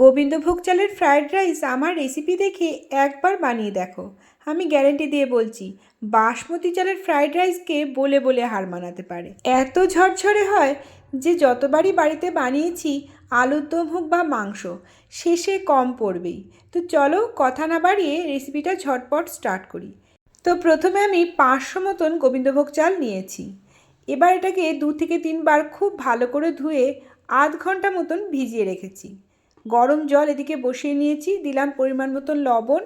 গোবিন্দভোগ চালের fried rice আমার recipe দেখে একবার বানিয়ে দেখো। আমি গ্যারেন্টি দিয়ে বলছি, বাসমতি চালের ফ্রায়েড রাইসকে বলে বলে হার মানাতে পারে। এত ঝরঝরে হয় যে যতবারই বাড়িতে বানিয়েছি, আলুর দম হোক বা মাংস, শেষে কম পড়বেই। তো চলো কথা না বাড়িয়ে রেসিপিটা ঝটপট স্টার্ট করি। তো প্রথমে আমি পাঁচশো মতন গোবিন্দভোগ চাল নিয়েছি। এবার এটাকে দু থেকে তিনবার খুব ভালো করে ধুয়ে আধ ঘণ্টা মতন ভিজিয়ে রেখেছি। গরম জল এদিকে বসিয়ে নিয়েছি। দিলাম পরিমাণ মতন লবণ।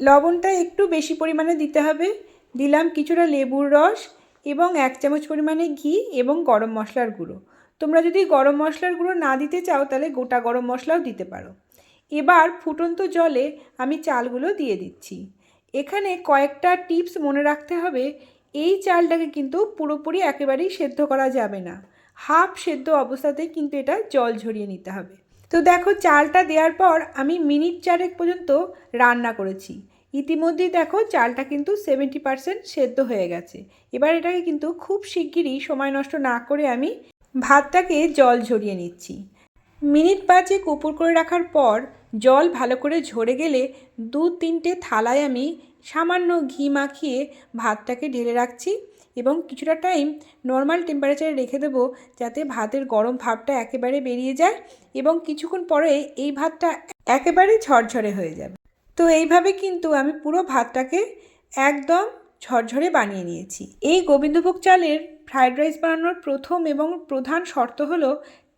লবণটা একটু বেশি পরিমাণে দিতে হবে। দিলাম কিছুটা লেবুর রস এবং এক চামচ পরিমাণে ঘি এবং গরম মশলার গুঁড়ো। তোমরা যদি গরম মশলার গুঁড়ো না দিতে চাও, তাহলে গোটা গরম মশলাও দিতে পারো। এবার ফুটন্ত জলে আমি চালগুলো দিয়ে দিচ্ছি। এখানে কয়েকটা টিপস মনে রাখতে হবে। এই চালটাকে কিন্তু পুরোপুরি একেবারেই সেদ্ধ করা যাবে না। হাফ সেদ্ধ অবস্থাতেই কিন্তু এটা জল ঝরিয়ে নিতে হবে। তো দেখো, চালটা দেওয়ার পর আমি মিনিট চারেক পর্যন্ত রান্না করেছি। ইতিমধ্যেই দেখো, চালটা কিন্তু সেভেন্টি পারসেন্ট সেদ্ধ হয়ে গেছে। এবার এটাকে কিন্তু খুব শিগগিরই সময় নষ্ট না করে আমি ভাতটাকে জল ঝরিয়ে নিচ্ছি। মিনিট পাঁচেক উপর করে রাখার পর জল ভালো করে ঝরে গেলে দু তিনটে থালায় আমি সামান্য ঘি মাখিয়ে ভাতটাকে ঢেলে রাখছি। এবং কিছুটা টাইম নর্মাল টেম্পারেচারে রেখে দেবো যাতে ভাতের গরম ভাবটা একেবারে বেরিয়ে যায় এবং কিছুক্ষণ পরে এই ভাতটা একেবারে ঝরঝরে হয়ে যাবে। তো এইভাবে কিন্তু আমি পুরো ভাতটাকে একদম ঝরঝরে বানিয়ে নিয়েছি। এই গোবিন্দভোগ চালের ফ্রায়েড রাইস বানানোর প্রথম এবং প্রধান শর্ত হলো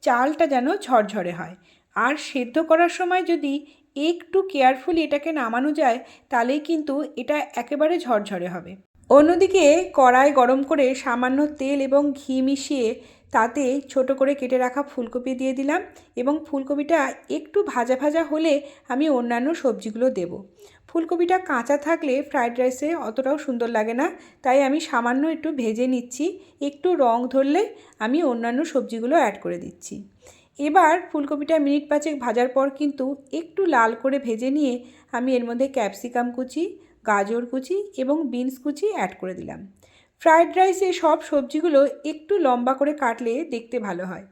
চালটা যেন ঝরঝরে হয়। আর সেদ্ধ করার সময় যদি একটু কেয়ারফুলি এটাকে নামানো যায়, তাহলেই কিন্তু এটা একেবারে ঝরঝরে হবে। অন্যদিকে কড়াই গরম করে সামান্য তেল এবং ঘি মিশিয়ে তাতে ছোট করে কেটে রাখা ফুলকপি দিয়ে দিলাম এবং ফুলকপিটা একটু ভাজা ভাজা হলে আমি অন্যান্য সবজিগুলো দেব। ফুলকপিটা কাঁচা থাকলে ফ্রায়েড রাইসে অতটাও সুন্দর লাগে না, তাই আমি সামান্য একটু ভেজে নিচ্ছি, একটু রং ধরলে আমি অন্যান্য সবজিগুলো অ্যাড করে দিচ্ছি। এবার ফুলকপিটা মিনিট পাঁচেক ভাজার পর কিন্তু একটু লাল করে ভেজে নিয়ে আমি এর মধ্যে ক্যাপসিকাম কুচি গাজর কুচি এবং বিনস কুচি অ্যাড করে দিলাম। ফ্রায়েড রাইসে সব সবজিগুলো একটু লম্বা করে কাটলে দেখতে ভালো হয়।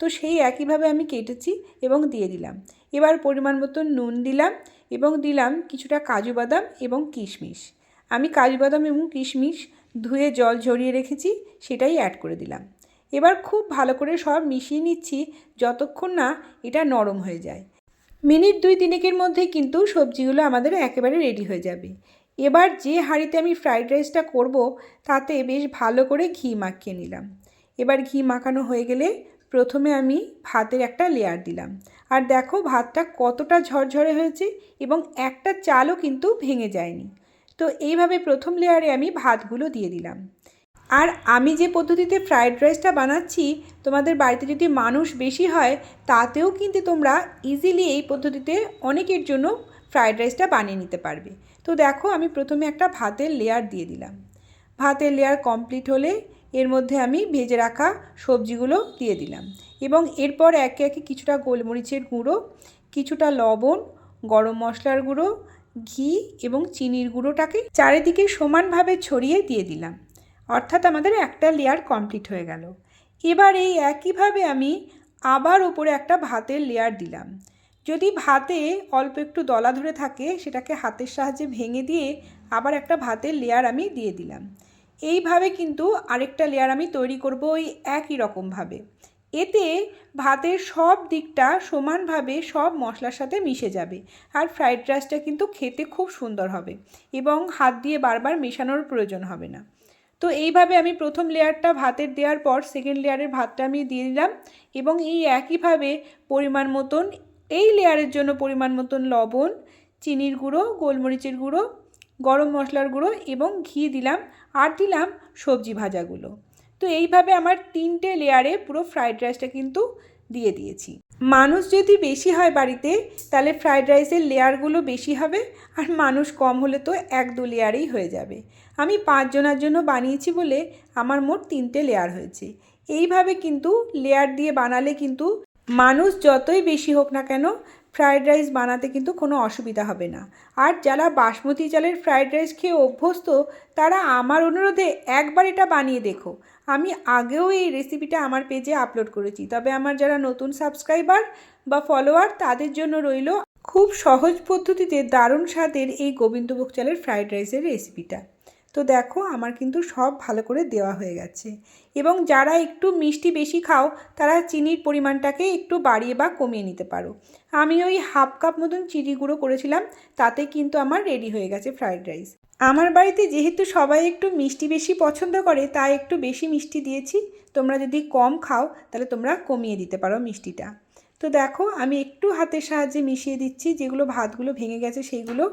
তো সেই একইভাবে আমি কেটেছি এবং দিয়ে দিলাম। এবার পরিমাণ মতো নুন দিলাম এবং দিলাম কিছুটা কাজু বাদাম এবং কিশমিশ। আমি কাজু বাদাম এবং কিশমিশ ধুয়ে জল ঝরিয়ে রেখেছি, সেটাই অ্যাড করে দিলাম। এবার খুব ভালো করে সব মিশিয়ে নিচ্ছি যতক্ষণ না এটা নরম হয়ে যায়। মিনিট দুই তিনেকের মধ্যে কিন্তু সবজিগুলো আমাদের একেবারে রেডি হয়ে যাবে। এবার যে হাঁড়িতে আমি ফ্রাইড রাইসটা করব, তাতে বেশ ভালো করে ঘি মাখিয়ে নিলাম। এবার ঘি মাখানো হয়ে গেলে প্রথমে আমি ভাতের একটা লেয়ার দিলাম। আর দেখো ভাতটা কতটা ঝরঝরে হয়েছে এবং একটা চালও কিন্তু ভেঙে যায়নি। তো এইভাবে প্রথম লেয়ারে আমি ভাতগুলো দিয়ে দিলাম। আর আমি যে পদ্ধতিতে ফ্রায়েড রাইসটা বানাচ্ছি, তোমাদের বাড়িতে যদি মানুষ বেশি হয়, তাতেও কিন্তু তোমরা ইজিলি এই পদ্ধতিতে অনেকের জন্য ফ্রায়েড রাইসটা বানিয়ে নিতে পারবে। তো দেখো, আমি প্রথমে একটা ভাতের লেয়ার দিয়ে দিলাম। ভাতের লেয়ার কমপ্লিট হলে এর মধ্যে আমি ভেজে রাখা সবজিগুলো দিয়ে দিলাম এবং এরপর একে একে কিছুটা গোলমরিচের গুঁড়ো, কিছুটা লবণ, গরম মশলার গুঁড়ো, ঘি এবং চিনির গুঁড়োটাকে চারিদিকে সমানভাবে ছড়িয়ে দিয়ে দিলাম। অর্থাৎ আমাদের একটা লেয়ার কমপ্লিট হয়ে গেল। এবার এই একইভাবে আমি আবার উপরে একটা ভাতের লেয়ার দিলাম। যদি ভাতে অল্প একটু দলা ধরে থাকে, সেটাকে হাতের সাহায্যে ভেঙে দিয়ে আবার একটা ভাতের লেয়ার আমি দিয়ে দিলাম। এইভাবে কিন্তু আরেকটা লেয়ার আমি তৈরি করব ওই একই রকমভাবে। এতে ভাতের সব দিকটা সমানভাবে সব মশলার সাথে মিশে যাবে আর ফ্রাইড রাইসটা কিন্তু খেতে খুব সুন্দর হবে এবং হাত দিয়ে বারবার মেশানোর প্রয়োজন হবে না। তো এইভাবে আমি প্রথম লেয়ারটা ভাতের দেওয়ার পর সেকেন্ড লেয়ারের ভাতটা আমি দিয়ে দিলাম এবং এই একইভাবে পরিমাণ মতন এই লেয়ারের জন্য পরিমাণ মতন লবণ, চিনির গুঁড়ো, গোলমরিচের গুঁড়ো, গরম মশলার গুঁড়ো এবং ঘি দিলাম আর দিলাম সবজি ভাজাগুলো। তো এইভাবে আমার তিনটে লেয়ারে পুরো ফ্রাইড রাইসটা কিন্তু দিয়ে দিয়েছি। মানুষ যদি বেশি হয় বাড়িতে, তাহলে ফ্রাইড রাইসের লেয়ারগুলো বেশি হবে আর মানুষ কম হলে তো এক দু লেয়ারেই হয়ে যাবে। আমি পাঁচজনের জন্য বানিয়েছি বলে আমার মোট তিনটে লেয়ার হয়েছে। এইভাবে কিন্তু লেয়ার দিয়ে বানালে কিন্তু মানুষ যতই বেশি হোক না কেন ফ্রায়েড রাইস বানাতে কিন্তু কোনো অসুবিধা হবে না। আর যারা বাসমতি চালের ফ্রায়েড রাইস খেয়ে অভ্যস্ত, তারা আমার অনুরোধে একবার এটা বানিয়ে দেখো। আমি আগেও এই রেসিপিটা আমার পেজে আপলোড করেছি। তবে আমার যারা নতুন সাবস্ক্রাইবার বা ফলোয়ার তাদের জন্য রইল খুব সহজ পদ্ধতিতে দারুণ স্বাদের এই গোবিন্দভোগ চালের ফ্রায়েড রাইসের রেসিপিটা তো দেখো আমার কিন্তু সব ভালো করে দেওয়া হয়ে গেছে। এবং যারা একটু মিষ্টি বেশি খাও, তারা চিনির পরিমাণটাকে একটু বাড়িয়ে বা কমিয়ে নিতে পারো। আমি ওই হাফ কাপ মতন চিনি গুঁড়ো করেছিলাম, তাতে কিন্তু আমার রেডি হয়ে গেছে ফ্রাইড রাইস আমার বাড়িতে যেহেতু সবাই একটু মিষ্টি বেশি পছন্দ করে, তাই একটু বেশি মিষ্টি দিয়েছি। তোমরা যদি কম খাও, তাহলে তোমরা কমিয়ে দিতে পারো মিষ্টিটা। তো দেখো, আমি একটু হাতের সাহায্যে মিশিয়ে দিচ্ছি, যেগুলো ভাতগুলো ভেঙে গেছে সেইগুলো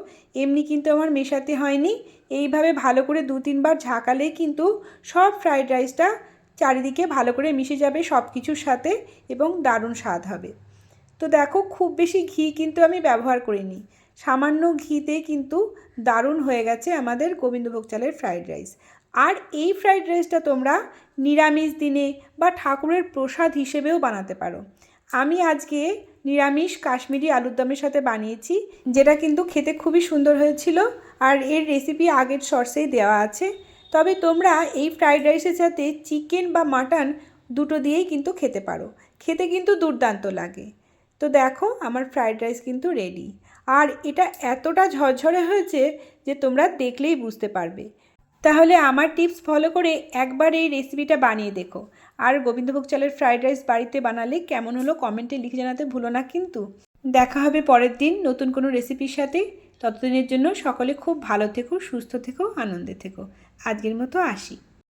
এমনি কিন্তু আমার মেশাতে হয়নি। এইভাবে ভালো করে দু তিনবার ঝাঁকালেই কিন্তু সব ফ্রাইড রাইসটা চারিদিকে ভালো করে মিশে যাবে সব কিছুর সাথে এবং দারুণ স্বাদ হবে। তো দেখো, খুব বেশি ঘি কিন্তু আমি ব্যবহার করিনি। সামান্য ঘিতে কিন্তু দারুণ হয়ে গেছে আমাদের গোবিন্দভোগ চালের ফ্রাইড রাইস। আর এই ফ্রাইড রাইসটা তোমরা নিরামিষ দিনে বা ঠাকুরের প্রসাদ হিসেবেও বানাতে পারো। আমি আজকে নিরামিষ কাশ্মীরি আলুর দমের সাথে বানিয়েছি, যেটা কিন্তু খেতে খুবই সুন্দর হয়েছিল আর এর রেসিপি আগের শর্টসেই দেওয়া আছে। তবে তোমরা এই ফ্রাইড রাইসের সাথে চিকেন বা মাটন দুটো দিয়েই কিন্তু খেতে পারো। খেতে কিন্তু দুর্দান্ত লাগে। তো দেখো, আমার ফ্রাইড রাইস কিন্তু রেডি আর এটা এতটা ঝরঝরে হয়েছে যে তোমরা দেখলেই বুঝতে পারবে। তাহলে আমার টিপস ফলো করে একবার এই রেসিপিটা বানিয়ে দেখো। আর গোবিন্দভোগ চালের ফ্রাইড রাইস বাড়িতে বানালে কেমন হলো কমেন্টে লিখে জানাতে ভুলো না কিন্তু। দেখা হবে পরের দিন নতুন কোনো রেসিপির সাথে। ততদিনের জন্য সকলে খুব ভালো থেকো, সুস্থ থেকো, আনন্দে থেকো। আজকের মতো আসি।